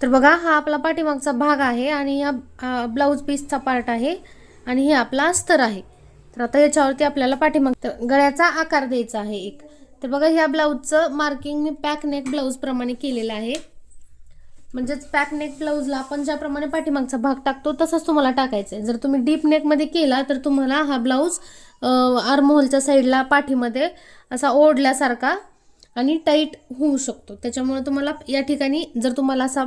तर बघा हा आपला पाठीमागचा भाग आहे आणि या ब्लाऊज पीसचा पार्ट आहे आणि हे आपला अस्तर आहे. तर आता याच्यावरती आपल्याला पाठीमाग तर गळ्याचा आकार द्यायचा आहे एक. तर बघा ह्या ब्लाऊजचं मार्किंग मी पॅक नेक केलेलं आहे. म्हणजेच पॅक नेक ब्लाऊजला आपण ज्याप्रमाणे पाठीमागचा भाग टाकतो तसाच तुम्हाला टाकायचा आहे. जर तुम्ही डीप नेकमध्ये केला तर तुम्हाला हा ब्लाऊज आर्महोलच्या साईडला पाठीमध्ये असा ओढल्यासारखा आणि टाईट होऊ शकतो. त्याच्यामुळे तुम्हाला या ठिकाणी जर तुम्हाला असा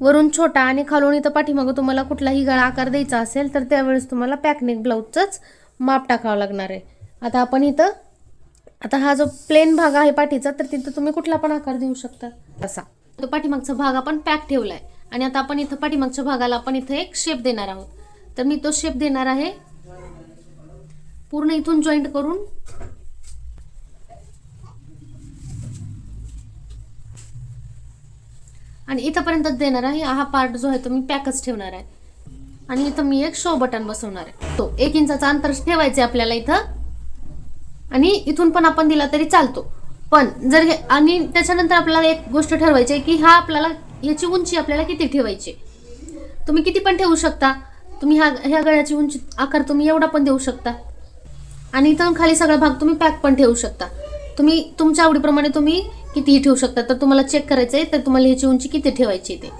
वरून छोटा आणि खालून इथं पाठीमागं तुम्हाला कुठलाही गळा आकार द्यायचा असेल तर त्यावेळेस तुम्हाला पॅकनेक ब्लाऊजचंच माप टाकावं लागणार आहे. आता आपण इथं आता हा जो प्लेन भाग आहे पाठीचा तर तिथं तुम्ही कुठला पण आकार देऊ शकता. असा. तो पाठीमागचा भाग आपण पॅक ठेवला आहे आणि आता आपण इथं पाठीमागच्या भागाला आपण इथं एक शेप देणार आहोत. तर मी तो शेप देणार आहे. पूर्ण इथून जॉईंट करून आणि इथंपर्यंतच देणार आहे हा पार्ट जो आहे तो मी पॅकच ठेवणार आहे. आणि इथं मी एक शो बटन बसवणार आहे. तो एक इंचाचा अंतर ठेवायचं आहे आपल्याला इथं. आणि इथून पण आपण दिला तरी चालतो. पण जर हे आणि त्याच्यानंतर आपल्याला एक गोष्ट ठरवायची आहे की हा आपल्याला याची उंची आपल्याला किती ठेवायची तुम्ही किती पण ठेवू शकता. तुम्ही ह्या ह्या गळ्याची उंची आकार तुम्ही एवढा पण देऊ शकता. आणि इथून खाली सगळा भाग तुम्ही पॅक पण ठेवू शकता. तुम्ही तुमच्या आवडीप्रमाणे तुम्ही कितीही ठेवू शकता तर तुम्हाला चेक करायचं आहे तर तुम्हाला ह्याची उंची किती ठेवायची ते.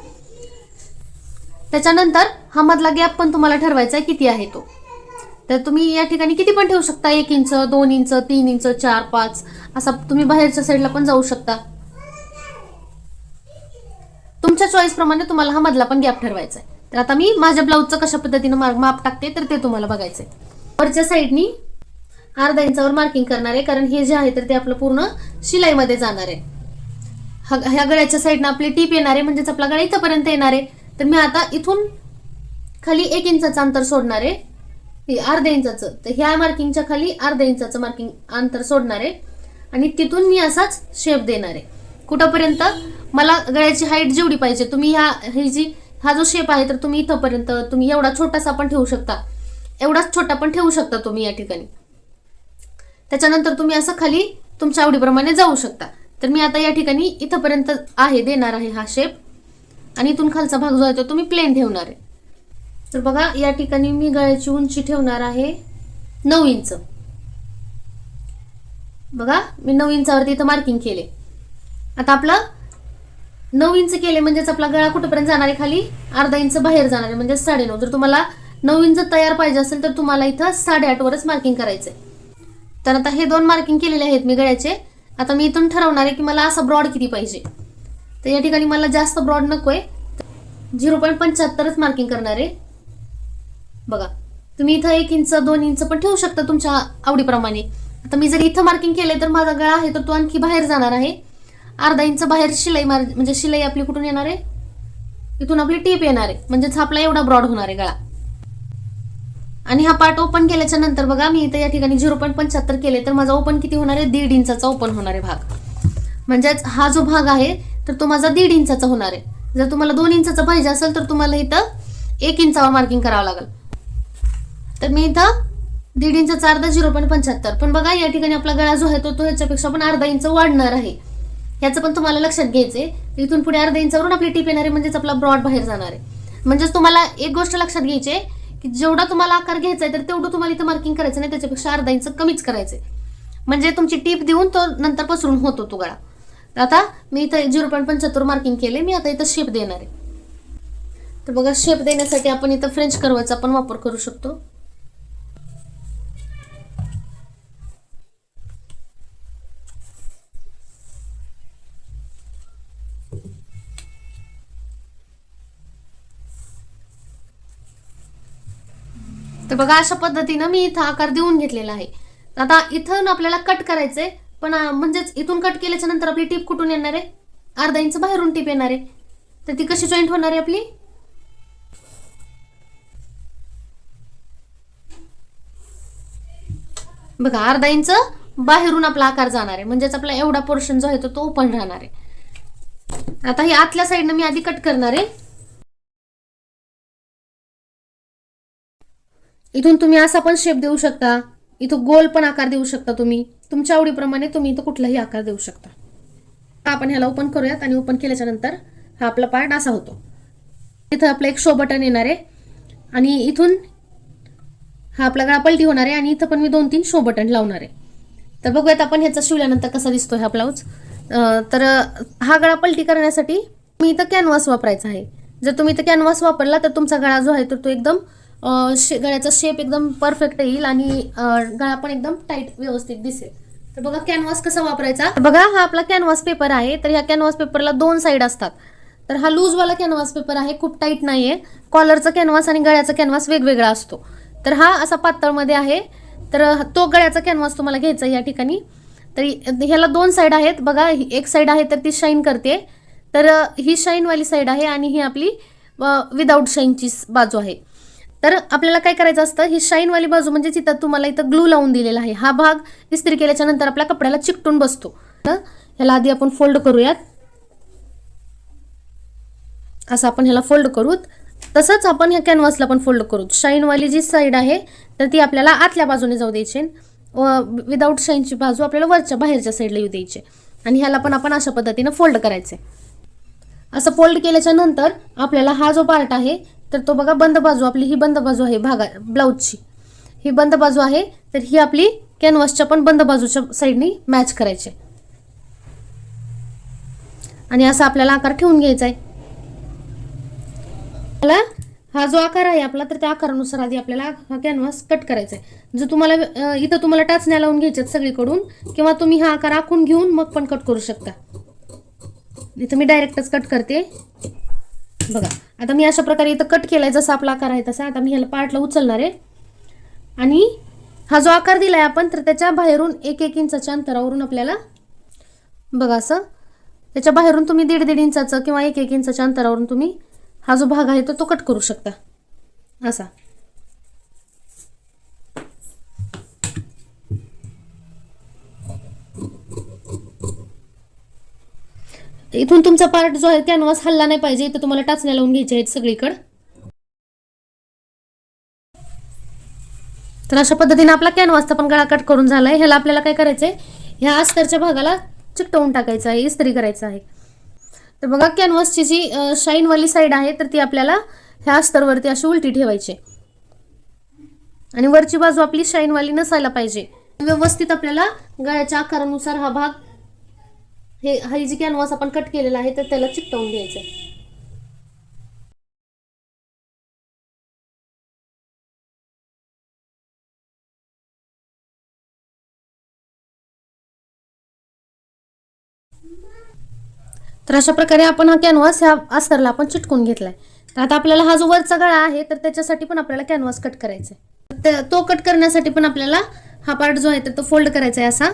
त्याच्यानंतर हा मधला गॅप पण तुम्हाला ठरवायचा आहे किती आहे तो. तर तुम्ही या ठिकाणी किती पण ठेवू शकता एक इंच दोन इंच तीन इंच चार पाच असा तुम्ही बाहेरच्या साईडला पण जाऊ शकता. तुमच्या चॉईस प्रमाणे तुम्हाला हा मधला पण गॅप ठरवायचा आहे. तर आता मी माझ्या ब्लाऊजचं कशा पद्धतीनं माप टाकते तर ते तुम्हाला बघायचं आहे वरच्या साईडनी अर्धा इंचावर मार्किंग करणार आहे कारण हे जे आहे तर ते आपलं पूर्ण शिलाईमध्ये जाणार आहे. हा- ह्या गळ्याच्या साईडनं आपली टीप येणार आहे म्हणजेच आपला गळा इथंपर्यंत येणार आहे. तर मी आता इथून खाली एक इंचाचं अंतर सोडणार आहे. अर्ध्या इंचाचं. तर ह्या मार्किंगच्या खाली अर्ध्या इंचाचं मार्किंग अंतर सोडणार आहे. आणि तिथून मी असाच शेप देणार आहे. कुठंपर्यंत? मला गळ्याची हाईट जेवढी पाहिजे तुम्ही ह्या ही जी हा जो शेप आहे तर तुम्ही इथंपर्यंत तुम्ही एवढा छोटासा पण ठेवू शकता. एवढाच छोटा पण ठेवू शकता तुम्ही या ठिकाणी. त्याच्यानंतर तुम्ही असं खाली तुमच्या आवडीप्रमाणे जाऊ शकता. तर मी आता या ठिकाणी इथंपर्यंत आहे देणार आहे हा शेप आणि इथून खालचा भाग जो आहे तो तुम्ही प्लेन ठेवणार आहे. तर बघा या ठिकाणी मी गळ्याची उंची ठेवणार आहे नऊ इंच. बघा मी नऊ इंचावरती इथं मार्किंग केले. आता आपलं नऊ इंच केले म्हणजेच आपला गळा कुठपर्यंत जाणार आहे खाली? अर्धा इंच बाहेर जाणार आहे म्हणजे साडेनऊ. जर तुम्हाला नऊ इंच तयार पाहिजे असेल तर तुम्हाला इथं साडेआठवरच मार्किंग मार्किंग आहे तर आता हे दोन मार्किंग केलेले आहेत मी गळ्याचे. आता मी इथून ठरवणार आहे की मला असं ब्रॉड किती पाहिजे. तर या ठिकाणी मला जास्त ब्रॉड नकोय. झिरो पॉईंट पंच्याहत्तरच मार्किंग करणार आहे. बघा तुम्ही इथं एक इंच दोन इंच पण ठेवू शकता तुमच्या आवडीप्रमाणे. आता मी जर इथं मार्किंग केलंय तर माझा गळा आहे तर तो आणखी बाहेर जाणार आहे. अर्धा इंच बाहेर शिलाई मार म्हणजे शिलाई आपली कुठून येणार आहे? इथून आपली टीप येणार आहे. म्हणजेच आपला एवढा ब्रॉड होणार आहे गळा. आणि हा पार्ट ओपन केल्याच्यानंतर बघा मी इथं या ठिकाणी झिरो पॉईंट पंच्याहत्तर केले तर माझा ओपन किती होणार आहे? दीड इंचाचा ओपन होणार आहे भाग. म्हणजेच हा जो भाग आहे तर तो माझा दीड इंचाचा होणार आहे. जर तुम्हाला दोन इंचाचा पाहिजे असेल तर तुम्हाला इथं एक इंचावर मार्किंग करावं लागेल. तर मी इथं दीड इंचाचा अर्धा झिरो पॉईंट पंच्याहत्तर. पण बघा या ठिकाणी आपला गळा जो आहे तो तो ह्याच्यापेक्षा पण अर्धा इंच वाढणार आहे. याचं पण तुम्हाला लक्षात घ्यायचंय. इथून पुढे अर्धा इंचावरून आपली टीप येणार आहे म्हणजेच आपला ब्रॉड बाहेर जाणार आहे. म्हणजेच तुम्हाला एक गोष्ट लक्षात घ्यायची आहे की जेवढा तुम्हाला आकार घ्यायचा आहे तर तेवढं तुम्हाला इथं मार्किंग करायचं नाही त्याच्यापेक्षा अर्धा इंच कमीच करायचंय. म्हणजे तुमची टीप देऊन तो नंतर पसरून होतो तो गळा. आता मी इथं झिरो पॉईंट पंच्याहत्तर मार्किंग केले मी आता इथं शेप देणार आहे. तर बघा शेप देण्यासाठी आपण इथं फ्रेंच कर्वचा पण वापर करू शकतो. तर बघा अशा पद्धतीनं मी इथं आकार देऊन घेतलेला आहे. आता इथून आपल्याला कट करायचंय पण म्हणजेच इथून कट केल्याच्यानंतर आपली टीप कुठून येणार आहे? अर्धा इंच बाहेरून टीप येणार आहे. तर ती कशी जॉईंट होणार आहे आपली? बघा अर्धा इंच बाहेरून आपला आकार जाणार आहे. म्हणजेच आपला एवढा पोर्शन जो आहे तो तो ओपन राहणार आहे. आता ही आतल्या साईडनं मी आधी कट करणार आहे. इथून तुम्ही असा पण शेप देऊ शकता. इथं गोल पण आकार देऊ शकता तुम्ही. तुमच्या आवडीप्रमाणे तुम्ही इथं कुठलाही आकार देऊ शकता. आपण ह्याला ओपन करूयात आणि ओपन केल्याच्यानंतर हा आपला पार्ट असा होतो. इथं आपलं एक शो बटन येणार आहे. आणि इथून हा आपला गळा पलटी होणार आहे आणि इथं पण मी दोन तीन शो बटन लावणार आहे. तर बघूयात आपण ह्याचा शिवल्यानंतर कसा दिसतो हा ब्लाऊज तर हा गळा पलटी करण्यासाठी मी इथं कॅनव्हास वापरायचा आहे. जर तुम्ही इथं कॅनव्हास वापरला तर तुमचा गळा जो आहे तर तो एकदम शे गळ्याचा शेप एकदम परफेक्ट येईल आणि गळा पण एकदम टाईट व्यवस्थित दिसेल. तर बघा कॅनव्हास कसा वापरायचा. बघा हा आपला कॅनव्हास पेपर आहे तर ह्या कॅनव्हास पेपरला दोन साईड असतात. तर हा लूजवाला कॅनव्हास पेपर आहे खूप टाईट नाही आहे कॉलरचा कॅनव्हास आणि गळ्याचा कॅनव्हास वेगवेगळा असतो. तर हा असा पातळमध्ये आहे. तर तो गळ्याचा कॅनव्हास तुम्हाला घ्यायचा आहे या ठिकाणी. तर ह्याला दोन साईड आहेत. बघा ही एक साईड आहे तर ती शाईन करते. तर ही शाईनवाली साईड आहे आणि ही आपली विदाऊट शाईनची बाजू आहे. तर आपल्याला काय करायचं असतं? ही शाईनवाली बाजू म्हणजे तिथं तुम्हाला इथं ग्लू लावून दिलेला आहे. हा भाग इस्त्री केल्याच्यानंतर आपल्या कपड्याला चिकटून बसतो. तर ह्याला आधी आपण फोल्ड करूयात. असं आपण ह्याला फोल्ड करूत. तसंच आपण ह्या कॅनव्हासला पण फोल्ड करू शाईनवाली जी साईड आहे तर ती आपल्याला आतल्या बाजूने जाऊ द्यायची. व विदाऊट शाईनची बाजू आपल्याला वरच्या बाहेरच्या साईडला येऊ द्यायची. आणि ह्याला पण आपण अशा पद्धतीनं फोल्ड करायचे असं फोल्ड केल्याच्यानंतर आपल्याला हा जो पार्ट आहे तर तो बघा बंद बाजू आपली ही बंद बाजू आहे भागा ब्लाऊजची. ही बंद बाजू आहे तर ही आपली कॅनव्हासच्या पण बंद बाजूच्या साईडनी मॅच करायचे आणि असा आपल्याला आकार ठेवून घ्यायचा आहे. आपल्याला हा जो आकार आहे आपला तर त्या आकारानुसार आधी आपल्याला हा कॅनव्हास कट करायचा आहे. जर तुम्हाला इथं तुम्हाला टाचण्या लावून घ्यायच्यात सगळीकडून किंवा तुम्ही हा आकार आखून घेऊन मग पण कट करू शकता. इथं मी डायरेक्टच कट करते. बघा आता मी अशा प्रकारे इथं कट केलाय जसा आपला आकार आहे तसा. आता मी ह्याला पार्टला उचलणार आहे. आणि हा जो आकार दिलाय आपण तर त्याच्या बाहेरून एक एक इंचाच्या अंतरावरून आपल्याला बघा असं त्याच्या बाहेरून तुम्ही दीड दीड इंचाचं किंवा एक एक इंचाच्या अंतरावरून तुम्ही हा जो भाग आहे तो तो कट करू शकता. असा. इथून तुमचा पार्ट जो आहे कॅनव्हास हल्ला नाही पाहिजे इथं तुम्हाला टाचण्या लावून घ्यायच्या आहेत सगळीकडे. तर अशा पद्धतीने आपला कॅनव्हासचा पण गळा कट करून झालाय. ह्याला आपल्याला काय करायचंय? ह्या अस्तरच्या भागाला चिकटवून टाकायचं आहे इस्त्री करायचं आहे. तर बघा कॅनव्हासची जी शाईन शाईनवाली साईड आहे तर ती आपल्याला ह्या अस्तरवरती अशी उलटी ठेवायची. आणि वरची बाजू आपली शाईनवाली नसायला पाहिजे. व्यवस्थित आपल्याला गळ्याच्या आकारानुसार हा भाग हे हा जी कॅनव्हास आपण कट केलेला आहे तर त्याला चिकटवून घ्यायचं आहे. तर अशा प्रकारे आपण हा कॅनव्हास ह्या अस्तरला आपण चिटकून घेतलाय. तर आता आपल्याला हा जो वरचा गळा आहे तर त्याच्यासाठी पण आपल्याला कॅनव्हास कट करायचा आहे तर तो कट करण्यासाठी पण आपल्याला हा पार्ट जो आहे तर तो फोल्ड करायचा आहे असा.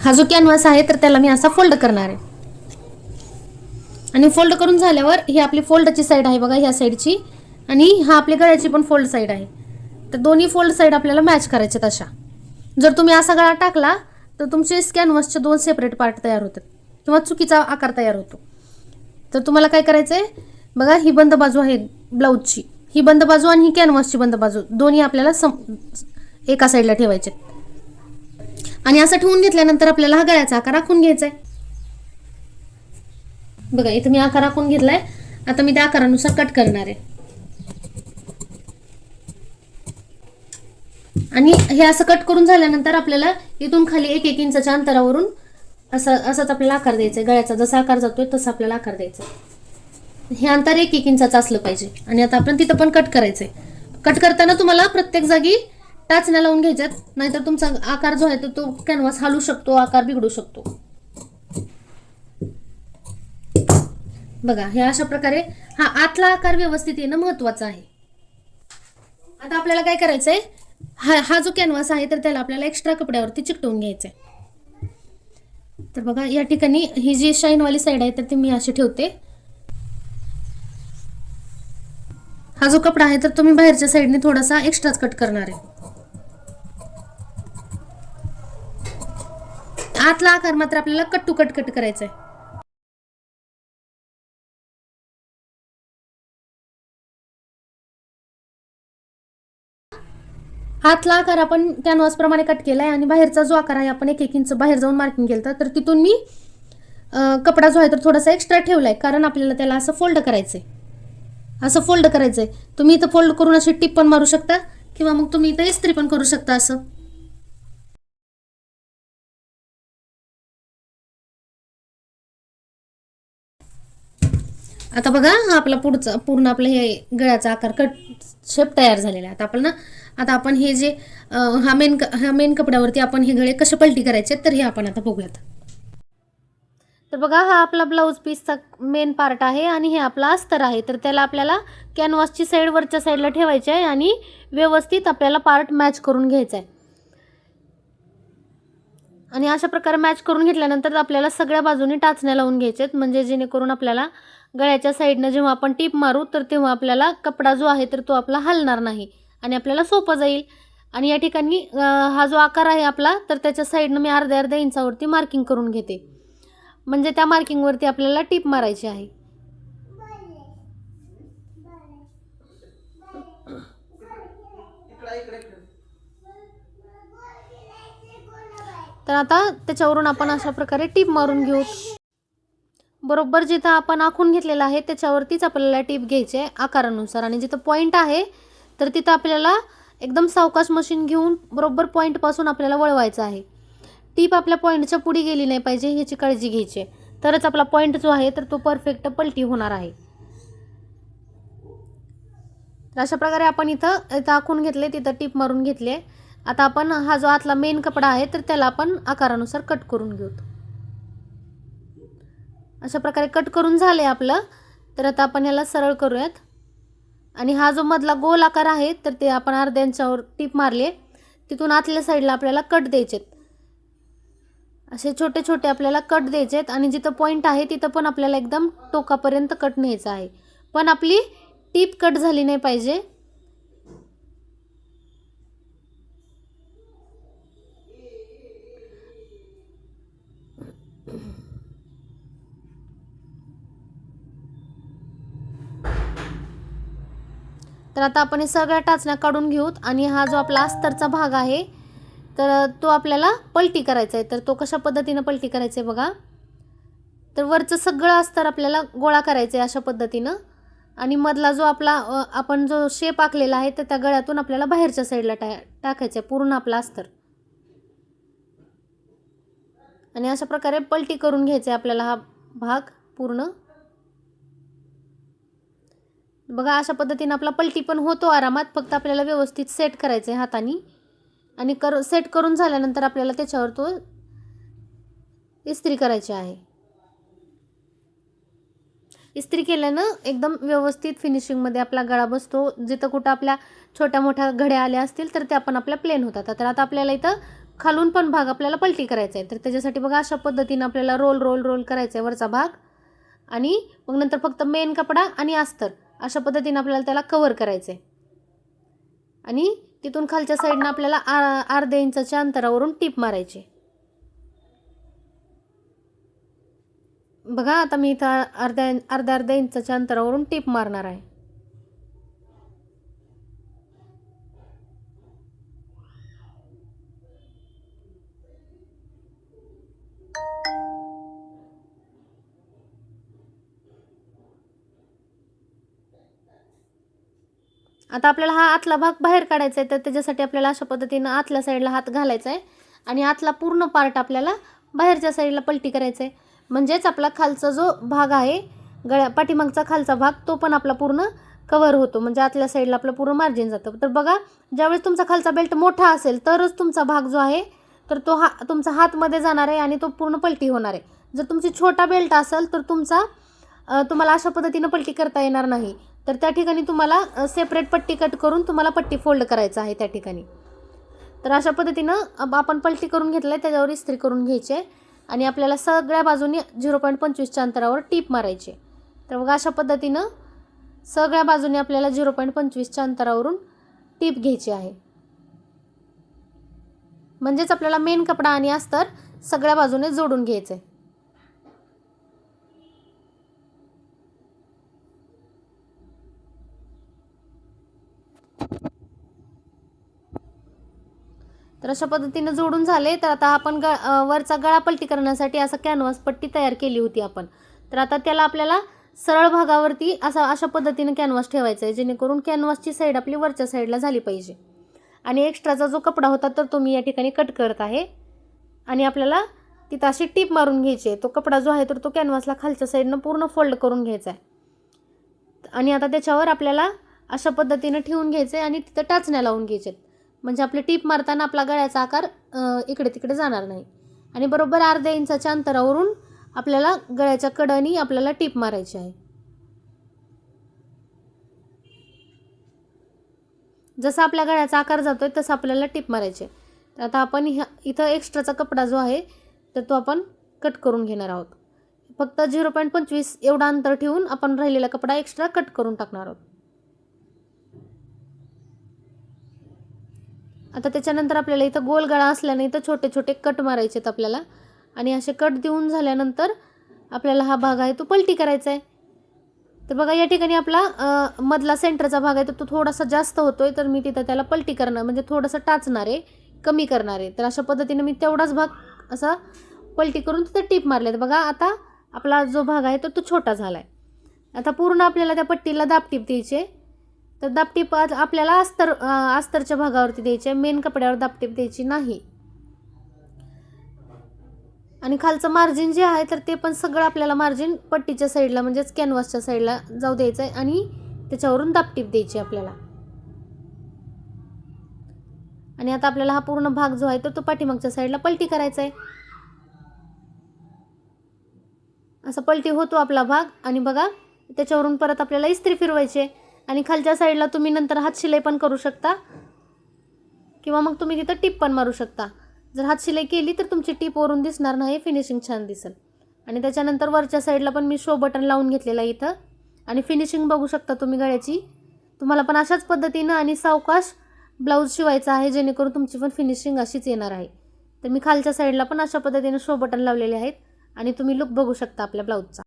हा जो कॅनव्हास आहे तर त्याला मी असा फोल्ड करणार आहे. आणि फोल्ड करून झाल्यावर ही आपली फोल्डची साईड आहे बघा ह्या साईडची आणि हा आपली गळ्याची पण फोल्ड साईड आहे. तर दोन्ही फोल्ड साईड आपल्याला मॅच करायच्यात अशा. जर तुम्ही असा गळा टाकला तर तुमचे कॅनव्हासचे दोन सेपरेट पार्ट तयार होतात. किंवा चुकीचा आकार तयार होतो. तर तुम्हाला काय करायचं आहे बघा ही बंद बाजू आहे ब्लाऊजची ही बंद बाजू आणि ही कॅनव्हासची बंद बाजू दोन्ही आपल्याला सम एका साईडला ठेवायचे आणि असं ठेवून घेतल्यानंतर आपल्याला हा गळ्याचा आकार आखून घ्यायचा आहे बघा इथं मी आकार आखून घेतलाय. आता मी त्या आकारानुसार कट करणार आहे. आणि हे असं कट करून झाल्यानंतर आपल्याला इथून खाली एक एक इंचाच्या अंतरावरून असं असाच आपल्याला आकार द्यायचा आहे गळ्याचा जसा आकार जातोय तसा आपल्याला आकार द्यायचा आहे हे अंतर एक एक इंचाचं असलं पाहिजे. आणि आता आपण तिथं पण कट करायचंय. कट करताना तुम्हाला प्रत्येक जागी टाचण्या लावून घ्यायच्यात नाहीतर तुमचा आकार जो आहे तो तो कॅनव्हास हलू शकतो आकार बिघडू शकतो. बघा हे अशा प्रकारे हा आतला आकार व्यवस्थित येणं महत्वाचं आहे. आता आपल्याला काय करायचंय? हा हा जो कॅनव्हास आहे तर त्याला आपल्याला एक्स्ट्रा कपड्यावरती चिकटवून घ्यायचं आहे तर बघा या ठिकाणी ही जी शाईनवाली साईड आहे तर ती मी अशी ठेवते. हा जो कपडा आहे तर तुम्ही बाहेरच्या साईडने थोडासा एक्स्ट्राच कट करणार आहे. आतला आकार मात्र आपल्याला कट टू कट कट करायचा आहे आतला आकार आपण कॅनव्हास प्रमाणे कट केलाय आणि बाहेरचा जो आकार आहे आपण एक एक इंच बाहेर जाऊन मार्किंग केलं तर तिथून मी कपडा जो आहे तर थोडासा एक्स्ट्रा ठेवला आहे कारण आपल्याला त्याला असं फोल्ड करायचं आहे असं फोल्ड करायचं आहे तुम्ही इथं फोल्ड करून अशी टिप पण मारू शकता किंवा मग तुम्ही इथं इस्त्री पण करू शकता असं. आता बघा हा आपला पुढचा पूर्ण आपलं हे गळ्याचा आकार कट शेप तयार झालेला आहे. आता आपण ना आता आपण हे जे हा मेन हा मेन कपड्यावरती आपण हे गळे कसे पलटी करायचे तर हे आपण आता बघूयात. तर बघा हा आपला ब्लाऊज पीसचा मेन पार्ट आहे आणि हे आपला अस्तर आहे. तर त्याला आपल्याला कॅनव्हासची साईड वरच्या साईडला ठेवायची आहे आणि व्यवस्थित आपल्याला पार्ट मॅच करून घ्यायचा आहे. आणि अशा प्रकारे मॅच करून घेतल्यानंतर आपल्याला सगळ्या बाजूनी टाचण्या लावून घ्यायचे आहेत. म्हणजे जेणेकरून आपल्याला गळ्याच्या साईडनं जेव्हा आपण टीप मारू तर तेव्हा आपल्याला कपडा जो आहे तर तो आपला हलणार नाही आणि आपल्याला सोपं जाईल. आणि या ठिकाणी हा जो आकार आहे आपला तर त्याच्या साईडनं मी अर्ध्या अर्ध्या इंचावरती मार्किंग करून घेते. म्हणजे त्या मार्किंगवरती आपल्याला टीप मारायची आहे. तर आता त्याच्यावरून आपण अशा प्रकारे टीप मारून घेऊ. बरोबर जिथं आपण आखून घेतलेलं आहे त्याच्यावरतीच आपल्याला टीप घ्यायची आहे आकारानुसार. आणि जिथं पॉईंट आहे तर तिथं आपल्याला एकदम सावकाश मशीन घेऊन बरोबर पॉईंटपासून आपल्याला वळवायचं आहे. टीप आपल्या पॉईंटच्या पुढे गेली नाही पाहिजे ह्याची काळजी घ्यायची आहे. तरच आपला पॉईंट जो आहे तर तो परफेक्ट पलटी होणार आहे. तर अशा प्रकारे आपण इथं इथं आखून घेतले तिथं टीप मारून घेतले आता आपण हा जो आतला मेन कपडा आहे तर त्याला आपण आकारानुसार कट करून घेऊ. अशा प्रकारे कट करून झाले आपलं. तर आता आपण याला सरळ करूयात. आणि हा जो मधला गोल आकार आहे तर ते आपण अर्ध्यांच्यावर टीप मारले तिथून आतल्या साईडला आपल्याला कट द्यायचेत. असे छोटे छोटे आपल्याला कट द्यायचे आहेत आणि जिथं पॉईंट आहे तिथं पण आपल्याला एकदम टोकापर्यंत कट न्यायचं आहे. पण आपली टीप कट झाली नाही पाहिजे. तर आता आपण हे सगळ्या टाचण्या काढून घेऊत आणि हा जो आपला अस्तरचा भाग आहे तर तो आपल्याला पलटी करायचा आहे. तर तो कशा पद्धतीनं पलटी करायचा आहे बघा. तर वरचं सगळं अस्तर आपल्याला गोळा करायचं आहे अशा पद्धतीनं. आणि मधला जो आपला आपण जो शेप आखलेला आहे तर त्या गळ्यातून आपल्याला बाहेरच्या साईडला टा टाकायचं आहे पूर्ण आपला अस्तर. आणि अशा प्रकारे पलटी करून घ्यायचा आहे आपल्याला हा भाग पूर्ण. बघा अशा पद्धतीनं आपला पलटी पण होतो आरामात. फक्त आपल्याला व्यवस्थित सेट करायचं आहे हाताने. आणि कर सेट करून झाल्यानंतर आपल्याला त्याच्यावर तो इस्त्री करायची आहे. इस्त्री केल्यानं एकदम व्यवस्थित फिनिशिंगमध्ये आपला गळा बसतो. जिथं कुठं आपल्या छोट्या मोठ्या घड्या आल्या असतील तर त्या पण आपल्या प्लेन होतात. तर आता आपल्याला इथं खालून पण भाग आपल्याला पलटी करायचा आहे तर त्याच्यासाठी बघा अशा पद्धतीनं आपल्याला रोल रोल रोल करायचा आहे वरचा भाग. आणि मग नंतर फक्त मेन कपडा आणि अस्तर. अशा पद्धतीनं आपल्याला त्याला कवर करायचं आहे आणि तिथून खालच्या साईडनं आपल्याला आ अर्ध्या इंचाच्या अंतरावरून टीप मारायची. बघा आता मी इथं अर्ध्या अर्ध्या अर्ध्या इंचाच्या अंतरावरून टीप मारणार आहे. आता आपल्याला हा आतला भाग बाहेर काढायचा आहे तर त्याच्यासाठी आपल्याला अशा पद्धतीनं आतल्या साईडला हात घालायचा आहे आणि आतला पूर्ण पार्ट आपल्याला बाहेरच्या साईडला पलटी करायचा आहे म्हणजेच आपला खालचा जो भाग आहे गळ्या पाठीमागचा खालचा भाग तो पण आपला पूर्ण कवर होतो. म्हणजे आतल्या साईडला आपलं पूर्ण मार्जिन जातं. तर बघा ज्यावेळेस तुमचा खालचा बेल्ट मोठा असेल तरच तुमचा भाग जो आहे तर तो हा तुमचा हातमध्ये जाणार आहे आणि तो पूर्ण पलटी होणार. आहे जर तुमची छोटा बेल्ट असेल तर तुमचा तुम्हाला अशा पद्धतीनं पलटी करता येणार नाही. तर त्या ठिकाणी तुम्हाला सेपरेट पट्टी कट करून तुम्हाला पट्टी फोल्ड करायचं आहे त्या ठिकाणी. तर अशा पद्धतीनं अब आपण पलटी करून घेतलं आहे त्याच्यावर इस्त्री करून घ्यायची आहे आणि आपल्याला सगळ्या बाजूनी झिरो पॉईंट पंचवीसच्या अंतरावर टीप मारायची. आहे. तर मग अशा पद्धतीनं सगळ्या बाजूने आपल्याला झिरो पॉईंट पंचवीसच्या अंतरावरून टीप घ्यायची आहे. म्हणजेच आपल्याला मेन कपडा आणि अस्तर सगळ्या बाजूने जोडून घ्यायचं तर अशा पद्धतीनं जोडून झाले. तर आता आपण ग वरचा गळा पलटी करण्यासाठी असं कॅनव्हास पट्टी तयार केली होती आपण. तर आता त्याला आपल्याला सरळ भागावरती असा अशा पद्धतीनं कॅनव्हास ठेवायचा आहे जेणेकरून कॅनव्हासची साईड आपली वरच्या साईडला झाली पाहिजे. आणि एक्स्ट्राचा जो कपडा होता तर तो मी या ठिकाणी कट करत आहे. आणि आपल्याला तिथं अशी टीप मारून घ्यायची आहे. तो कपडा जो आहे तर तो कॅनव्हासला खालच्या साईडनं पूर्ण फोल्ड करून घ्यायचा आहे. आणि आता त्याच्यावर आपल्याला अशा पद्धतीनं ठेवून घ्यायचं आहे आणि तिथं टाचण्या लावून घ्यायचे म्हणजे आपले टीप मारताना आपला गळ्याचा आकार इकडे तिकडे जाणार नाही. आणि बरोबर अर्ध्या इंचाच्या अंतरावरून आपल्याला गळ्याच्या कडनी आपल्याला टीप मारायची आहे. जसा आपल्या गळ्याचा आकार जातो आहे तसं आपल्याला टीप मारायची आहे. तर आता आपण ह्या इथं एक्स्ट्राचा कपडा जो आहे तर तो आपण कट करून घेणार आहोत. फक्त झिरो पॉईंट पंचवीस एवढा अंतर ठेवून आपण राहिलेला कपडा एक्स्ट्रा कट करून टाकणार आहोत. आता त्याच्यानंतर आपल्याला इथं गोल गळा असल्याने इथं छोटे छोटे कट मारायचे आहेत आपल्याला. आणि असे कट देऊन झाल्यानंतर आपल्याला हा भाग आहे तो पलटी करायचा आहे. तर बघा या ठिकाणी आपला मधला सेंटरचा भाग आहे तर तो थोडासा जास्त होतो आहे तर मी तिथं त्याला पलटी करणार म्हणजे थोडंसं टाचणार आहे कमी करणार आहे. तर अशा पद्धतीने मी तेवढाच भाग असा पलटी करून तिथं टीप मारले तर बघा आता आपला जो भाग आहे तर तो छोटा झाला आहे आता पूर्ण आपल्याला त्या पट्टीला दाबटीप द्यायची आहे. तर दापटीप आज आपल्याला अस्तर अस्तरच्या भागावरती द्यायची आहे. मेन कपड्यावर दापटीप द्यायची नाही. आणि खालचं मार्जिन जे आहे तर ते पण सगळं आपल्याला मार्जिन पट्टीच्या साईडला म्हणजेच कॅनव्हासच्या साईडला जाऊ द्यायचं आहे. आणि त्याच्यावरून दापटीप द्यायची आपल्याला. आणि आता आपल्याला हा पूर्ण भाग जो आहे तर तो पाठीमागच्या साईडला पलटी करायचा आहे. असा पलटी होतो आपला भाग. आणि बघा त्याच्यावरून परत आपल्याला इस्त्री फिरवायची आहे. आणि खालच्या साईडला तुम्ही नंतर हात शिलाई पण करू शकता. किंवा मग तुम्ही तिथं टिप पण मारू शकता. जर हात शिलाई केली तर तुमची टीप वरून दिसणार नाही फिनिशिंग छान दिसेल. आणि त्याच्यानंतर वरच्या साईडला पण मी शो बटन लावून घेतलेलं आहे इथं. आणि फिनिशिंग बघू शकता तुम्ही गळ्याची. तुम्हाला पण अशाच पद्धतीनं आणि सावकाश ब्लाऊज शिवायचा आहे जेणेकरून तुमची पण फिनिशिंग अशीच येणार आहे. तर मी खालच्या साईडला पण अशा पद्धतीनं शो बटन लावलेले आहेत. आणि तुम्ही लुक बघू शकता आपल्या ब्लाऊजचा